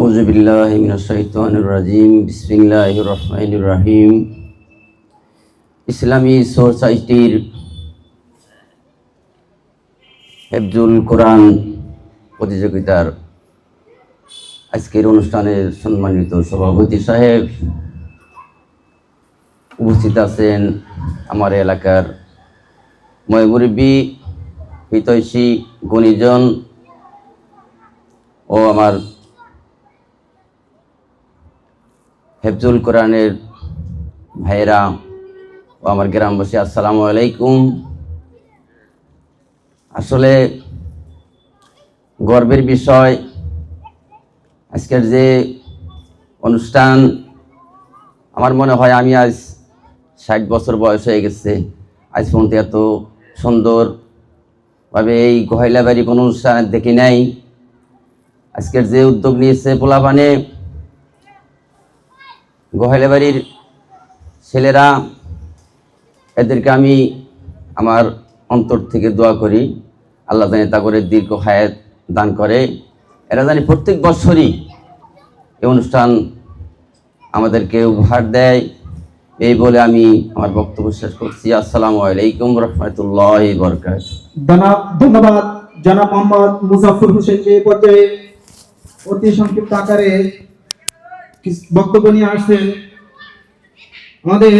أعوذ بالله من الشيطان الرجيم بسم الله الرحمن الرحيم ইসলামী সোসাইটির হেফজুল কোরআন প্রতিযোগিতার আজকের অনুষ্ঠানের সম্মানিত সভাপতি সাহেব উপস্থিত আছেন আমার এলাকার ময়মুরব্বী হিতৈষী গণিজন ও আমার হেফজুল কোরআনের ভাইরা ও আমার গ্রামবাসী, আসসালামু আলাইকুম। আসলে গর্বের বিষয়, আজকের যে অনুষ্ঠান, আমার মনে হয় আমি আজ ষাট বছর বয়স হয়ে গেছে। আজ পর্যন্ত এত সুন্দরভাবে এই গহইলাবাড়ি কোনো অনুষ্ঠান দেখি নাই। আজকের যে উদ্যোগ নিয়েছে পোলাপানে গহেলাবাড়ির ছেলেরা, এদেরকে আমি আমার অন্তর থেকে দোয়া করি। আল্লাহ জানি তা করে দীর্ঘ হায়াত দান করে। এরা জানি প্রত্যেক বছরই এই অনুষ্ঠান আমাদেরকে উপহার দেয়। এই বলে আমি আমার বক্তব্য শেষ করছি। আসসালামু আলাইকুম রহমতুল্লাহ বরকাত। ধন্যবাদ। জনাব মোহাম্মদ মুজাফর হোসেনকে এই পর্যায়ে অতি সংক্ষিপ্ত আকারে বক্তব্য নিয়ে আসছেন আমাদের